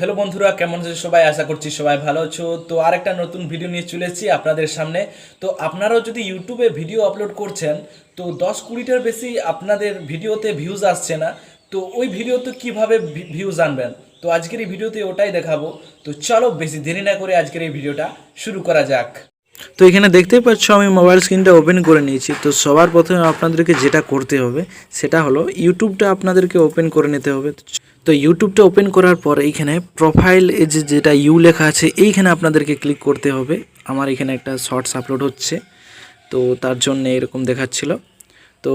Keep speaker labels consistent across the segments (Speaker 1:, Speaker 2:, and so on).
Speaker 1: Hello বন্ধুরা, কেমন আছো সবাই? আশা করছি সবাই ভালো আছো। তো আরেকটা নতুন ভিডিও নিয়ে চলে এসেছি আপনাদের সামনে। তো আপনারাও যদি ইউটিউবে ভিডিও আপলোড করছেন, তো দশ কুড়িটার বেশি আপনাদের ভিডিওতে ভিউজ আসছে না। তো ওই ভিডিওতে কীভাবে ভিউজ আনবেন? তো আজকের এই ভিডিওতে ওটাই দেখাবো। তো চলো বেশি দেরি না করে আজকের এই ভিডিওটা শুরু করা যাক।
Speaker 2: তো এখানে দেখতেই পাচ্ছ, আমি মোবাইল স্ক্রিনটা ওপেন করে নিয়েছি। তো সবার প্রথমে আপনাদেরকে যেটা করতে হবে, সেটা হলো ইউটিউবটা আপনাদেরকে ওপেন করে নিতে হবে। তো ইউটিউবটা ওপেন করার পর এইখানে প্রোফাইল যে যেটা ইউ লেখা আছে, এইখানে আপনাদেরকে ক্লিক করতে হবে। আমার এখানে একটা শর্টস আপলোড হচ্ছে। তো তার জন্য এরকম দেখাচ্ছিল। তো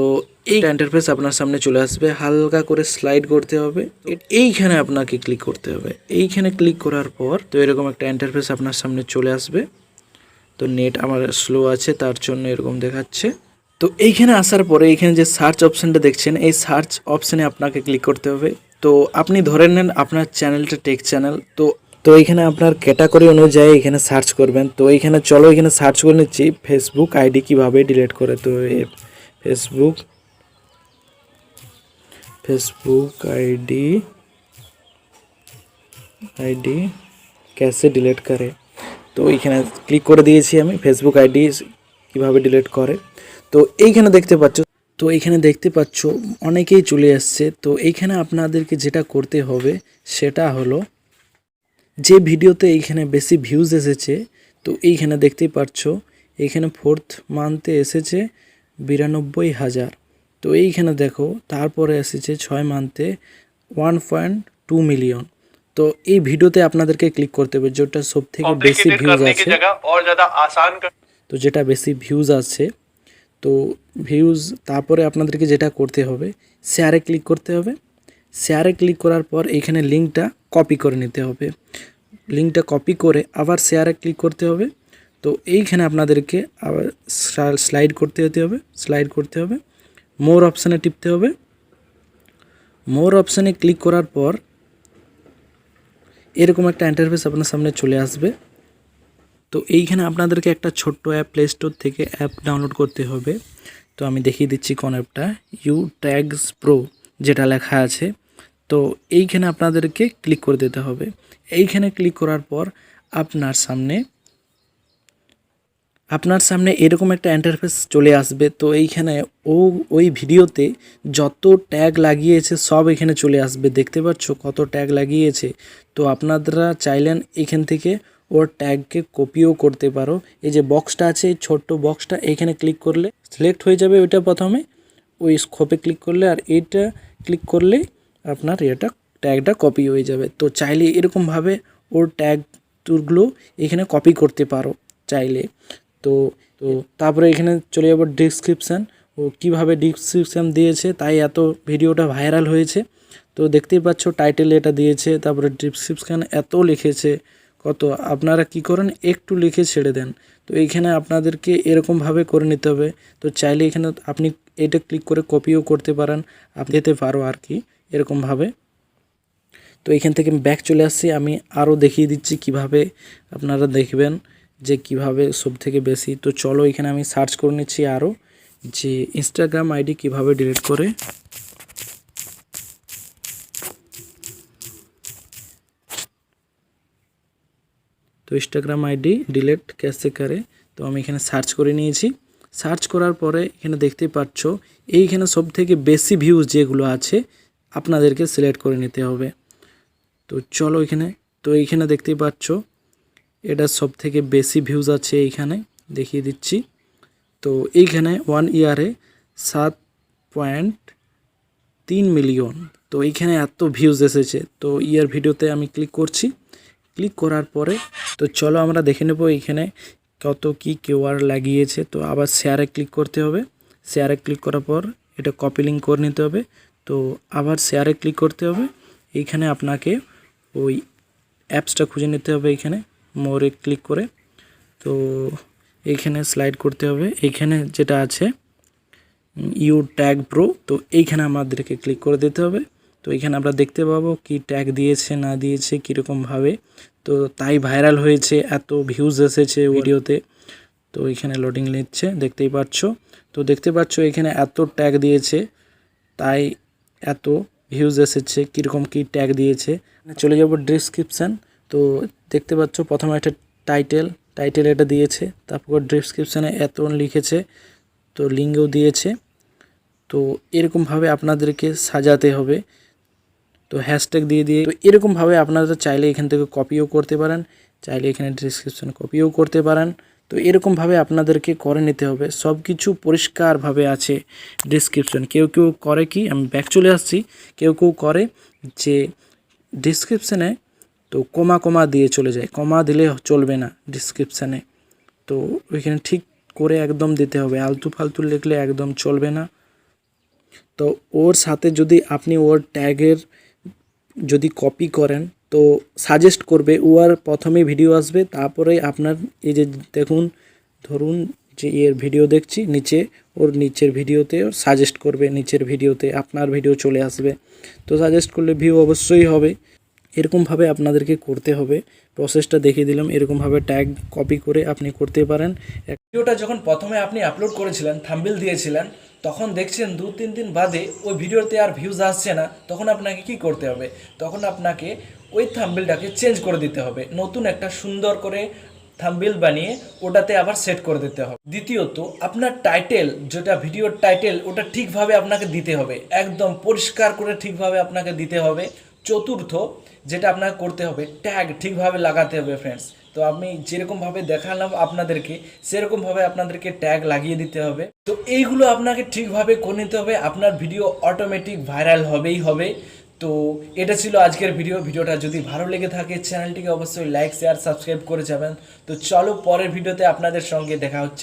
Speaker 2: এই ইন্টারফেস আপনার সামনে চলে আসবে। হালকা করে স্লাইড করতে হবে। এইখানে আপনাকে ক্লিক করতে হবে। এইখানে ক্লিক করার পর তো এরকম একটা ইন্টারফেস আপনার সামনে চলে আসবে। তো নেট আমার স্লো আছে, তার জন্য এরকম দেখাচ্ছে। তো এইখানে আসার পরে এইখানে যে সার্চ অপশানটা দেখছেন, এই সার্চ অপশানে আপনাকে ক্লিক করতে হবে। তো আপনি ধরে নেন আপনার চ্যানেলটা টেক চ্যানেল, তো তো এইখানে আপনার ক্যাটাগরি অনুযায়ী এখানে সার্চ করবেন, তো এইখানে চলো এখানে সার্চ করে নিচ্ছি ফেসবুক আইডি কীভাবে ডিলিট করে, তো ফেসবুক ফেসবুক আইডি আইডি कैसे ডিলিট করে। তো এইখানে ক্লিক করে দিয়েছি আমি ফেসবুক আইডি কীভাবে ডিলিট করে। তো এইখানে দেখতে পাচ্ছ তো এখানে দেখতে পাচ্ছ অনেকেই চলে আসছে। তো এইখানে আপনাদেরকে যেটা করতে হবে সেটা হলো যে ভিডিওতে এইখানে বেশি ভিউজ এসেছে তো এইখানে দেখতে পাচ্ছ এইখানে ফোর্থ মান্থে এসেছে বিরানব্বই হাজার। তো এইখানে দেখো তারপরে এসেছে ছয় মান্থে ওয়ান পয়েন্ট টু মিলিয়ন তো এই ভিডিওতে আপনাদেরকে ক্লিক করতে হবে যেটা সব থেকে বেশি ভিউজ আছে। তো যেটা বেশি ভিউজ আছে তো ভিউজ তারপরে আপনাদেরকে যেটা করতে হবে শেয়ারে ক্লিক করতে হবে। শেয়ারে ক্লিক করার পর এখানে লিঙ্কটা কপি করে নিতে হবে। লিঙ্কটা কপি করে আবার শেয়ারে ক্লিক করতে হবে। তো এইখানে আপনাদেরকে আবার স্লাইড করতে হতে হবে স্লাইড করতে হবে। মোর অপশানে টিপতে হবে। মোর অপশানে ক্লিক করার পর এরকম একটা ইন্টারফেস আপনার সামনে চলে আসবে। তো এইখানে আপনাদেরকে একটা ছোট্ট অ্যাপ প্লে স্টোর থেকে অ্যাপ ডাউনলোড করতে হবে। তো আমি দেখিয়ে দিচ্ছি কোন অ্যাপটা। ইউ ট্যাগস প্রো যেটা লেখা আছে। তো এইখানে আপনাদেরকে ক্লিক করে দিতে হবে। এইখানে ক্লিক করার পর আপনার সামনে আপনার সামনে এরকম একটা ইন্টারফেস চলে আসবে। তো এইখানে ও, ওই ভিডিওতে যত ট্যাগ লাগিয়েছে সব এখানে চলে আসবে। দেখতে পাচ্ছ কত ট্যাগ লাগিয়েছে। তো আপনারা চাইলেন এখান থেকে ওর ট্যাগকে কপিও করতে পারো। এই যে বক্সটা আছে, এই ছোট্ট বক্সটা এখানে ক্লিক করলে সিলেক্ট হয়ে যাবে ওইটা প্রথমে। ওই স্কোপে ক্লিক করলে আর এইটা ক্লিক করলে আপনার এটা ট্যাগটা কপি হয়ে যাবে। তো চাইলে এরকমভাবে ওর ট্যাগ টুরগুলো এখানে কপি করতে পারো চাইলে। তো তো তারপরে এখানে চলে যাব ডিসক্রিপশান ও কীভাবে ডিসক্রিপশান দিয়েছে, তাই এত ভিডিওটা ভাইরাল হয়েছে। তো দেখতেই পাচ্ছ টাইটেল এটা দিয়েছে, তারপরে ডিসক্রিপশান এত লিখেছে। কত? আপনারা কি করেন? একটু লিখে ছেড়ে দেন। তো এইখানে আপনাদেরকে এরকমভাবে করে নিতে হবে। তো চাইলে এখানে আপনি এটা ক্লিক করে কপিও করতে পারেন। আপনি যেতে পারো আর কি, এরকমভাবে। তো এখান থেকে ব্যাক চলে আসছি। আমি আরও দেখিয়ে দিচ্ছি কীভাবে আপনারা দেখবেন যে কীভাবে সব থেকে বেশি। তো চলো এখানে আমি সার্চ করে নিচ্ছি আরও যে ইনস্টাগ্রাম আইডি কীভাবে ডিলিট করে ইনস্টাগ্রাম আইডি ডিলেট ক্যাসে করে তো আমি এখানে সার্চ করে নিয়েছি। সার্চ করার পরে এখানে দেখতে পাচ্ছ, এইখানে সব থেকে বেশি ভিউজ যেগুলো আছে, আপনাদেরকে সিলেক্ট করে নিতে হবে। তো চলো এখানে, তো এইখানে দেখতেই পাচ্ছ, এটা সব থেকে বেশি ভিউজ আছে এইখানে, দেখিয়ে দিচ্ছি। তো এইখানে ওয়ান ইয়ারে সাত পয়েন্ট তিন মিলিয়ন তো এইখানে এত ভিউজ এসেছে। তো ইয়ার ভিডিওতে আমি ক্লিক করছি। ক্লিক করার পরে তো চলো আমরা দেখে নেব এইখানে কত কি কিউআর লাগিয়েছে। তো আবার শেয়ারে ক্লিক করতে হবে। শেয়ারে ক্লিক করার পর এটা কপি লিঙ্ক করে নিতে হবে। তো আবার শেয়ারে ক্লিক করতে হবে। এইখানে আপনাকে ওই অ্যাপসটা খুঁজে নিতে হবে এইখানে মোরে ক্লিক করে। তো এইখানে স্লাইড করতে হবে। এইখানে যেটা আছে ইউ ট্যাগ প্রো তো এইখানে আমাদেরকে ক্লিক করে দিতে হবে। তো এখানে আমরা দেখতে পাবো কি ট্যাগ দিয়েছে, না দিয়েছে কীরকমভাবে তো তাই ভাইরাল হয়েছে, এত ভিউজ এসেছে ভিডিওতে। তো এখানে লোডিং নিচ্ছে, দেখতেই পাচ্ছ। তো দেখতে পাচ্ছ এখানে এত ট্যাগ দিয়েছে, তাই এত ভিউজ এসেছে, কীরকম কী ট্যাগ দিয়েছে। চলে যাব ডিসক্রিপশান তো দেখতে পাচ্ছ প্রথমে একটা টাইটেল টাইটেল এটা দিয়েছে, তারপর ডিসক্রিপশানে এত লিখেছে, তো লিঙ্কও দিয়েছে। তো এরকমভাবে আপনাদেরকে সাজাতে হবে। তো হ্যাশট্যাগ দিয়ে দিয়ে, তো এরকমভাবে আপনারা চাইলে এখান থেকে কপিও করতে পারেন, চাইলে এখানে ডিসক্রিপশন কপিও করতে পারেন। তো এরকমভাবে আপনাদেরকে করে নিতে হবে। সব কিছু পরিষ্কারভাবে আছে ডিসক্রিপশন কেউ কেউ করে কি? আমি ব্যাক চলে আসছি। কেউ কেউ করে যে ডিসক্রিপশানে তো কমা কমা দিয়ে চলে যায়। কমা দিলে চলবে না ডিসক্রিপশানে তো ওইখানে ঠিক করে একদম দিতে হবে। আলতু ফালতু লিখলে একদম চলবে না। তো ওর সাথে যদি আপনি ওর ট্যাগের যদি কপি করেন, তো সাজেস্ট করবে ও আর প্রথমে ভিডিও আসবে, তারপরে আপনার এই যে দেখুন, ধরুন যে এর ভিডিও দেখছি, নিচে, ওর নিচের ভিডিওতে সাজেস্ট করবে, নিচের ভিডিওতে আপনার ভিডিও চলে আসবে। তো সাজেস্ট করলে ভিউ অবশ্যই হবে। এরকমভাবে আপনাদেরকে করতে হবে। প্রসেসটা দেখিয়ে দিলাম, এরকমভাবে ট্যাগ কপি করে আপনি করতে পারেন।
Speaker 1: ভিডিওটা যখন প্রথমে আপনি আপলোড করেছিলেন থাম্বিল দিয়েছিলেন তখন দেখছেন দু তিন দিন বাদে ওই ভিডিওতে আর ভিউজ আসছে না, তখন আপনাকে কি করতে হবে? তখন আপনাকে ওই থাম্বিলটাকে চেঞ্জ করে দিতে হবে। নতুন একটা সুন্দর করে থাম্বিল বানিয়ে ওটাতে আবার সেট করে দিতে হবে। দ্বিতীয়ত, আপনার টাইটেল যেটা ভিডিওর টাইটেল ওটা ঠিকভাবে আপনাকে দিতে হবে। একদম পরিষ্কার করে ঠিকভাবে আপনাকে দিতে হবে। চতুর্থ, যেটা আপনাকে করতে হবে ট্যাগ ঠিকভাবে লাগাতে হবে ফ্রেন্ডস তো আমি যেরকমভাবে দেখালাম আপনাদেরকে সেরকমভাবে আপনাদেরকে ট্যাগ লাগিয়ে দিতে হবে। তো এইগুলো আপনাকে ঠিকভাবে করে নিতে হবে। আপনার ভিডিও অটোমেটিক ভাইরাল হবেই হবে। তো এটা ছিল আজকের ভিডিও ভিডিওটা যদি ভালো লেগে থাকে চ্যানেলটিকে অবশ্যই লাইক শেয়ার সাবস্ক্রাইব করে যাবেন। তো চলো পরের ভিডিওতে আপনাদের সঙ্গে দেখা হচ্ছে।